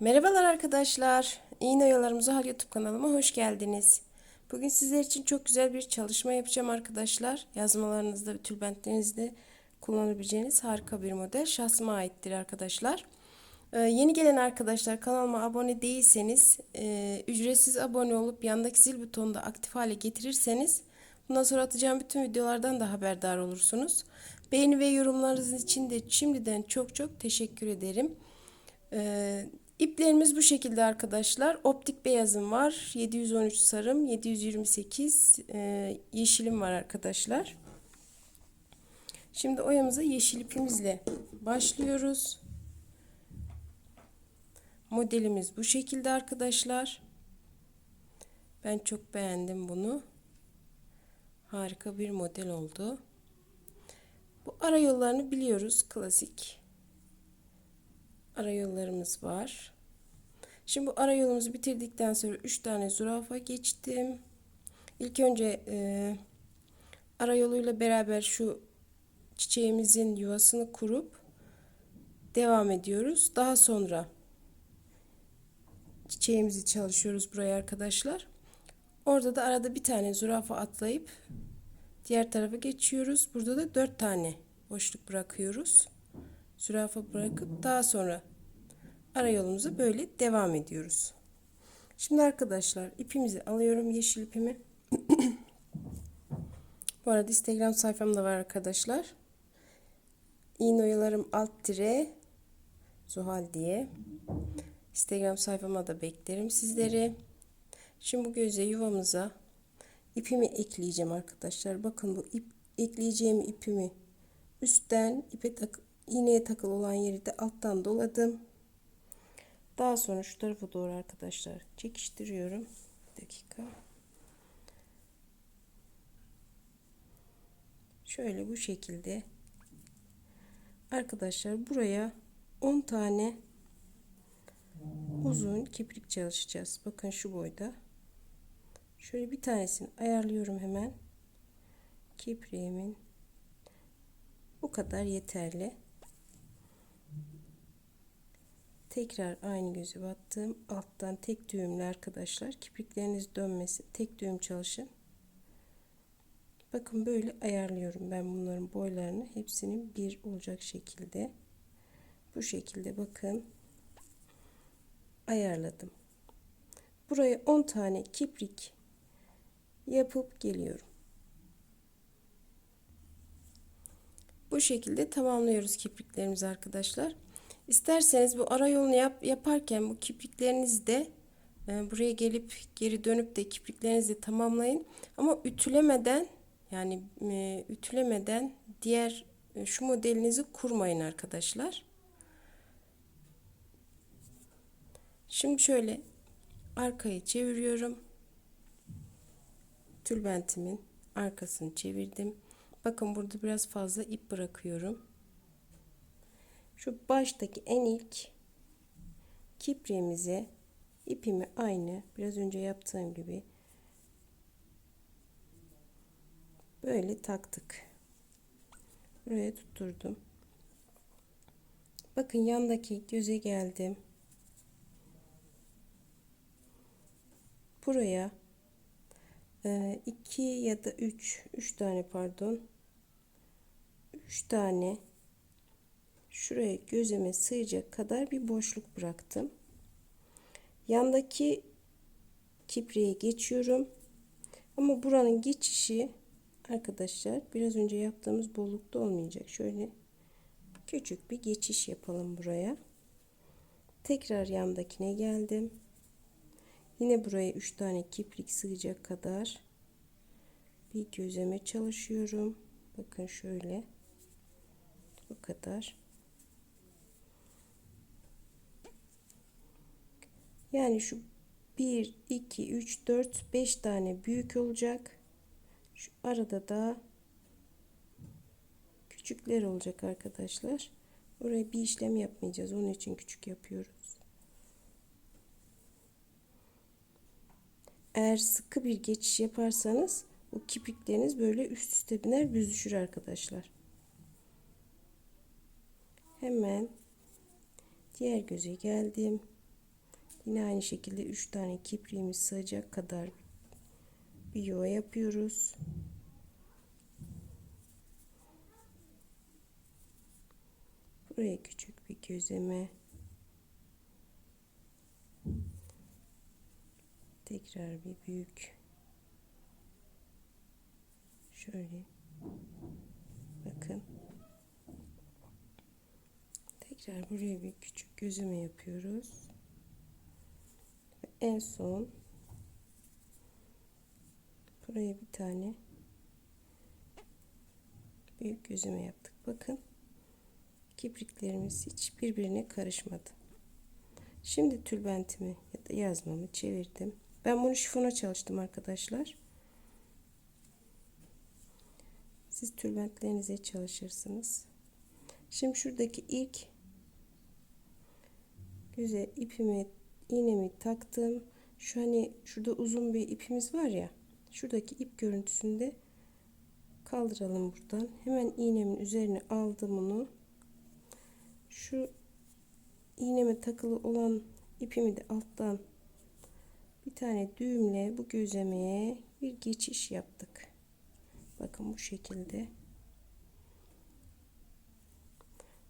Merhabalar arkadaşlar. İğne Oyalarımıza Hal YouTube kanalıma hoş geldiniz. Bugün sizler için çok güzel bir çalışma yapacağım arkadaşlar. Yazmalarınızda ve tülbentlerinizde kullanabileceğiniz harika bir model. Şahsıma aittir arkadaşlar. Ee, yeni gelen arkadaşlar kanalıma abone değilseniz e, ücretsiz abone olup yandaki zil butonunu da aktif hale getirirseniz bundan sonra atacağım bütün videolardan da haberdar olursunuz. Beğeni ve yorumlarınız için de şimdiden çok çok teşekkür ederim. Ee, iplerimiz bu şekilde arkadaşlar. Optik beyazım var. 713 sarım, 728 e, yeşilim var arkadaşlar. Şimdi oyamıza yeşil ipimizle başlıyoruz. Modelimiz bu şekilde arkadaşlar. Ben çok beğendim bunu. Harika bir model oldu. Bu ara yollarını biliyoruz. Klasik ara yollarımız var. Şimdi bu ara yolumuzu bitirdikten sonra 3 tane zürafa geçtim. İlk önce e, ara yoluyla beraber şu çiçeğimizin yuvasını kurup devam ediyoruz. Daha sonra çiçeğimizi çalışıyoruz buraya arkadaşlar. Orada da arada bir tane zürafa atlayıp diğer tarafa geçiyoruz. Burada da 4 tane boşluk bırakıyoruz. Zürafa bırakıp daha sonra ara yolumuza böyle devam ediyoruz. Şimdi arkadaşlar ipimizi alıyorum yeşil ipimi. Bu arada Instagram sayfam da var arkadaşlar. İğne oyalarım alt dire Zuhal diye. Instagram sayfama da beklerim sizleri. Şimdi bu göze yuvamıza ipimi ekleyeceğim arkadaşlar. Bakın bu ip ekleyeceğim ipimi üstten ipe tak iğneye takılı olan yeri de alttan doladım. Daha sonra şu tarafa doğru arkadaşlar çekiştiriyorum. Bir dakika. Şöyle bu şekilde arkadaşlar buraya 10 tane uzun kiprik çalışacağız. Bakın şu boyda. Şöyle bir tanesini ayarlıyorum hemen. Kipriğimin bu kadar yeterli. Tekrar aynı gözü battım. Alttan tek düğümle arkadaşlar. Kiprikleriniz dönmesi. Tek düğüm çalışın. Bakın böyle ayarlıyorum ben bunların boylarını. Hepsinin bir olacak şekilde. Bu şekilde bakın. Ayarladım. Buraya 10 tane kiprik yapıp geliyorum. Bu şekilde tamamlıyoruz kipriklerimizi arkadaşlar. İsterseniz bu ara yolunu yap, yaparken bu kipriklerinizi de e, buraya gelip geri dönüp de kipriklerinizi tamamlayın. Ama ütülemeden yani e, ütülemeden diğer e, şu modelinizi kurmayın arkadaşlar. Şimdi şöyle arkayı çeviriyorum. Tülbentimin arkasını çevirdim. Bakın burada biraz fazla ip bırakıyorum. Şu baştaki en ilk kipriğimize ipimi aynı biraz önce yaptığım gibi böyle taktık. Buraya tutturdum. Bakın yandaki göze geldim. Buraya 2 ya da 3 3 tane pardon 3 tane şuraya gözeme sığacak kadar bir boşluk bıraktım. Yandaki kipriğe geçiyorum. Ama buranın geçişi arkadaşlar biraz önce yaptığımız bollukta olmayacak. Şöyle küçük bir geçiş yapalım buraya. Tekrar yandakine geldim. Yine buraya 3 tane kiprik sığacak kadar bir gözeme çalışıyorum. Bakın şöyle. Bu kadar. Yani şu 1, 2, 3, 4, 5 tane büyük olacak. Şu arada da küçükler olacak arkadaşlar. Oraya bir işlem yapmayacağız. Onun için küçük yapıyoruz. Eğer sıkı bir geçiş yaparsanız bu kipikleriniz böyle üst üste biner büzüşür arkadaşlar. Hemen diğer göze geldim. Yine aynı şekilde 3 tane kipriğimiz sığacak kadar bir yuva yapıyoruz. Buraya küçük bir gözleme. Tekrar bir büyük. Şöyle. Bakın. Tekrar buraya bir küçük gözleme yapıyoruz. En son buraya bir tane büyük gözleme yaptık. Bakın kipriklerimiz hiç birbirine karışmadı. Şimdi tülbentimi ya da yazmamı çevirdim. Ben bunu şifona çalıştım arkadaşlar. Siz tülbentlerinize çalışırsınız. Şimdi şuradaki ilk güzel ipimi iğnemi taktım. Şu hani şurada uzun bir ipimiz var ya. Şuradaki ip görüntüsünde kaldıralım buradan. Hemen iğnemin üzerine aldım onu. Şu iğneme takılı olan ipimi de alttan bir tane düğümle bu gözlemeye bir geçiş yaptık. Bakın bu şekilde.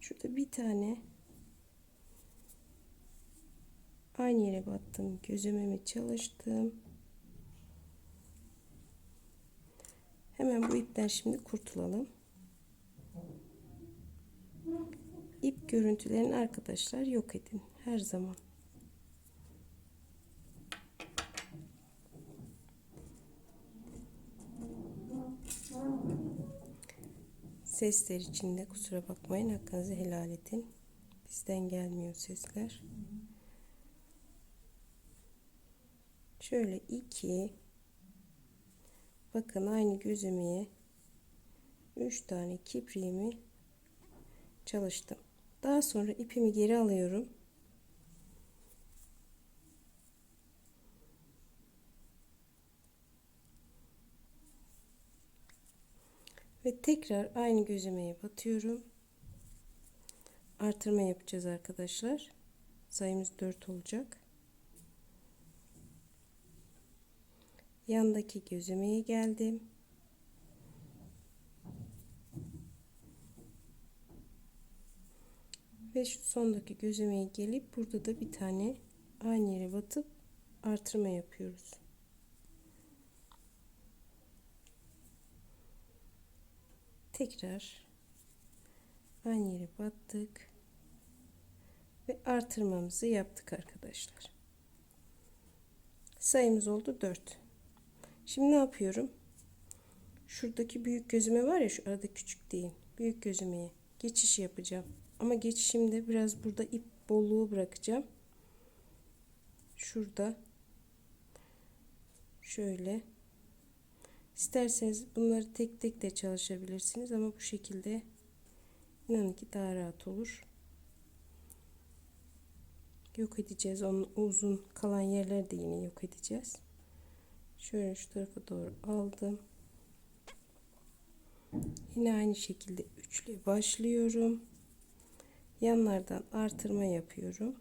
Şurada bir tane aynı yere battım. Gözlememi çalıştım. Hemen bu ipten şimdi kurtulalım. İp görüntülerini arkadaşlar yok edin. Her zaman. Sesler içinde kusura bakmayın. Hakkınızı helal edin. Bizden gelmiyor sesler. Şöyle iki bakın aynı gözümeye 3 tane kipriğimi çalıştım. Daha sonra ipimi geri alıyorum. Ve tekrar aynı gözlemeye batıyorum. Artırma yapacağız arkadaşlar. Sayımız 4 olacak. Yandaki gözlemeye geldim. Ve şu sondaki gözlemeye gelip burada da bir tane aynı yere batıp artırma yapıyoruz. Tekrar aynı yere battık ve artırmamızı yaptık arkadaşlar. Sayımız oldu 4. Şimdi ne yapıyorum? Şuradaki büyük gözüme var ya şu arada küçük değil. Büyük gözümeye geçiş yapacağım. Ama geçişimde biraz burada ip bolluğu bırakacağım. Şurada şöyle isterseniz bunları tek tek de çalışabilirsiniz ama bu şekilde inanın ki daha rahat olur. Yok edeceğiz. Onun uzun kalan yerleri de yine yok edeceğiz. Şöyle şu tarafa doğru aldım. Yine aynı şekilde üçlü başlıyorum. Yanlardan artırma yapıyorum.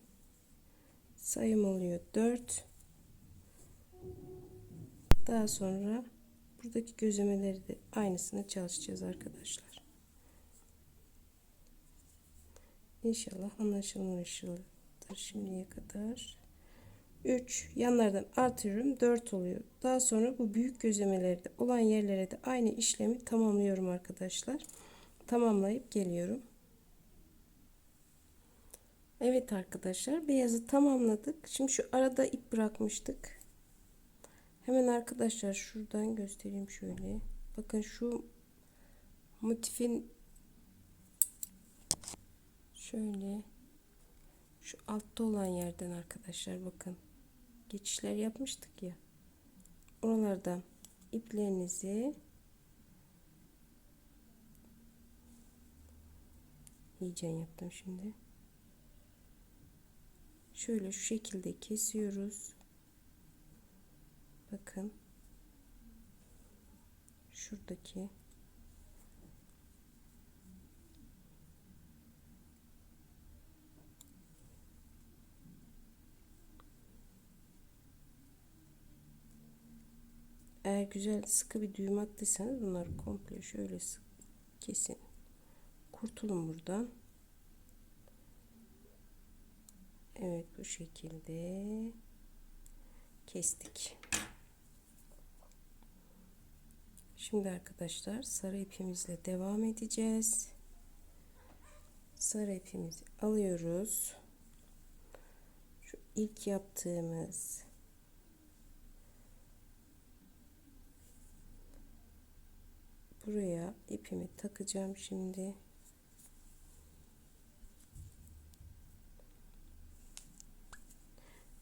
Sayım oluyor 4 daha sonra buradaki gözlemeleri de aynısını çalışacağız arkadaşlar. İnşallah anlaşılmıştır şimdiye kadar 3 yanlardan artırıyorum 4 oluyor daha sonra bu büyük gözlemelerde olan yerlere de aynı işlemi tamamlıyorum arkadaşlar tamamlayıp geliyorum Evet arkadaşlar beyazı tamamladık. Şimdi şu arada ip bırakmıştık. Hemen arkadaşlar şuradan göstereyim şöyle. Bakın şu motifin şöyle şu altta olan yerden arkadaşlar bakın geçişler yapmıştık ya. Oralardan iplerinizi iyice yaptım şimdi şöyle şu şekilde kesiyoruz. Bakın. Şuradaki Eğer güzel sıkı bir düğüm attıysanız bunları komple şöyle sık, kesin. Kurtulun buradan. Evet bu şekilde kestik. Şimdi arkadaşlar sarı ipimizle devam edeceğiz. Sarı ipimizi alıyoruz. Şu ilk yaptığımız buraya ipimi takacağım şimdi.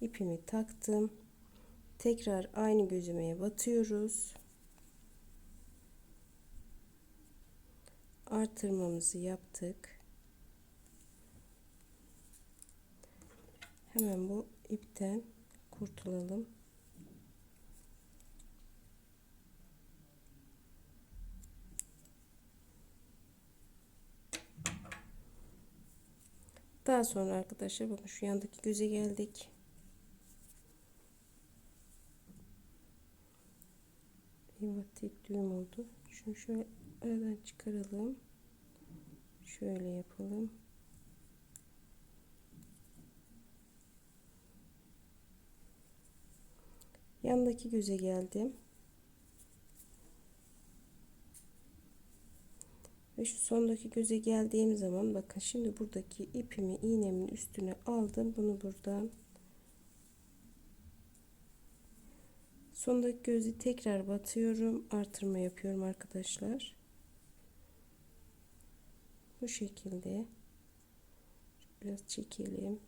ipimi taktım. Tekrar aynı gözümeye batıyoruz. Artırmamızı yaptık. Hemen bu ipten kurtulalım. Daha sonra arkadaşlar bakın şu yandaki göze geldik. Eyvah tek düğüm oldu. Şunu şöyle aradan çıkaralım. Şöyle yapalım. Yandaki göze geldim. Ve şu sondaki göze geldiğim zaman bakın şimdi buradaki ipimi iğnemin üstüne aldım. Bunu buradan sondaki gözü tekrar batıyorum. Artırma yapıyorum arkadaşlar. Bu şekilde biraz çekelim.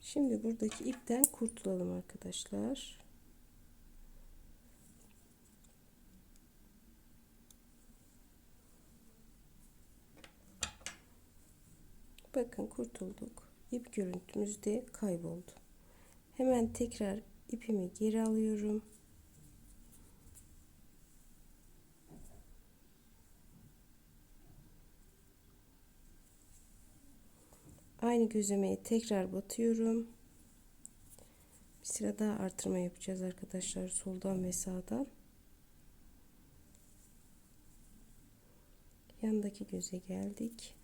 Şimdi buradaki ipten kurtulalım arkadaşlar. Bakın kurtulduk. İp görüntümüz de kayboldu. Hemen tekrar ipimi geri alıyorum. Aynı gözlemeye tekrar batıyorum. Bir sıra daha artırma yapacağız arkadaşlar soldan ve sağdan. Yandaki göze geldik.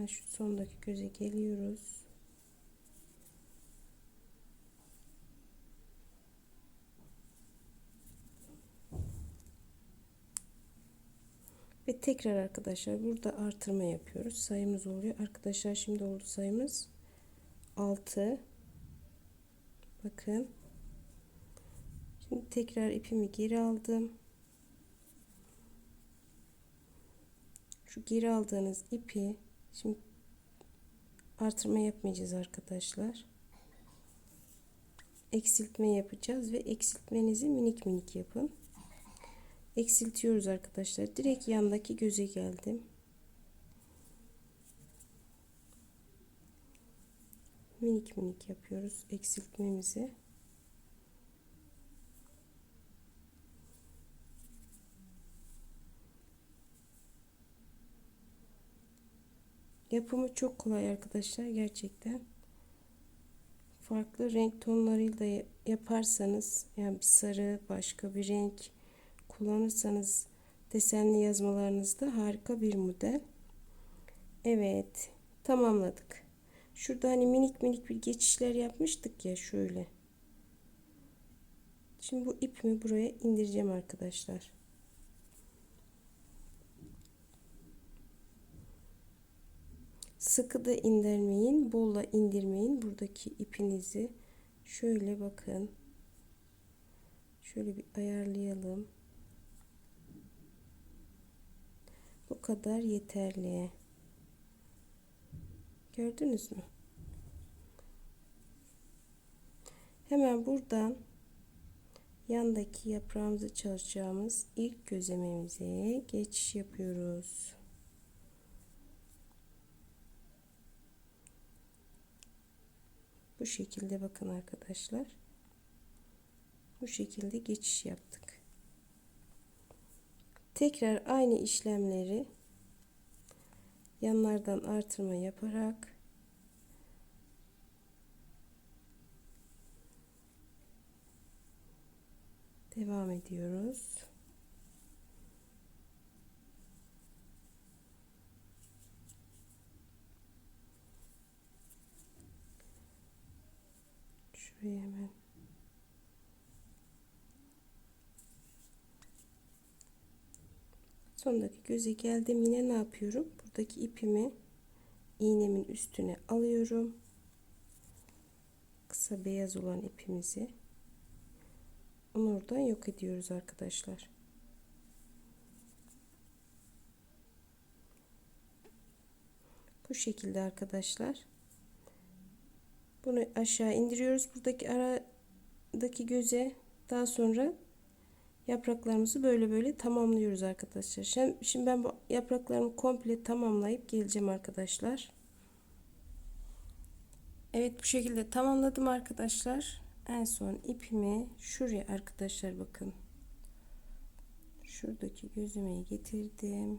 Hemen şu sondaki göze geliyoruz. Ve tekrar arkadaşlar burada artırma yapıyoruz. Sayımız oluyor. Arkadaşlar şimdi oldu sayımız 6. Bakın. Şimdi tekrar ipimi geri aldım. Şu geri aldığınız ipi şimdi artırma yapmayacağız arkadaşlar. Eksiltme yapacağız ve eksiltmenizi minik minik yapın eksiltiyoruz arkadaşlar. Direkt yandaki göze geldim. Minik minik yapıyoruz eksiltmemizi. Yapımı çok kolay arkadaşlar gerçekten. Farklı renk tonlarıyla yaparsanız yani bir sarı başka bir renk kullanırsanız desenli yazmalarınızda harika bir model. Evet tamamladık. Şurada hani minik minik bir geçişler yapmıştık ya şöyle. Şimdi bu ipimi buraya indireceğim arkadaşlar. Sıkı da indirmeyin, bolla indirmeyin. Buradaki ipinizi şöyle bakın. Şöyle bir ayarlayalım. Bu kadar yeterli. Gördünüz mü? Hemen buradan yandaki yaprağımızı çalışacağımız ilk gözlememize geçiş yapıyoruz. bu şekilde bakın arkadaşlar. Bu şekilde geçiş yaptık. Tekrar aynı işlemleri yanlardan artırma yaparak devam ediyoruz. Şuraya hemen sondaki göze geldim. Yine ne yapıyorum? Buradaki ipimi iğnemin üstüne alıyorum. Kısa beyaz olan ipimizi onu oradan yok ediyoruz arkadaşlar. Bu şekilde arkadaşlar bunu aşağı indiriyoruz buradaki aradaki göze daha sonra yapraklarımızı böyle böyle tamamlıyoruz arkadaşlar. Şimdi, şimdi ben bu yapraklarımı komple tamamlayıp geleceğim arkadaşlar. Evet bu şekilde tamamladım arkadaşlar. En son ipimi şuraya arkadaşlar bakın. Şuradaki gözüme getirdim.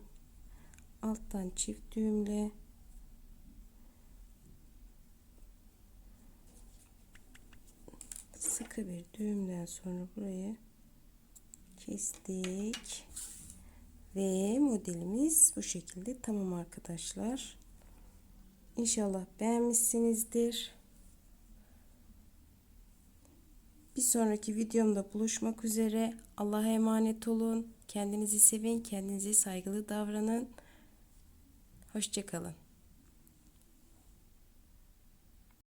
Alttan çift düğümle sıkı bir düğümden sonra burayı kestik. Ve modelimiz bu şekilde. Tamam arkadaşlar. İnşallah beğenmişsinizdir. Bir sonraki videomda buluşmak üzere. Allah'a emanet olun. Kendinizi sevin kendinize saygılı davranın. Hoşçakalın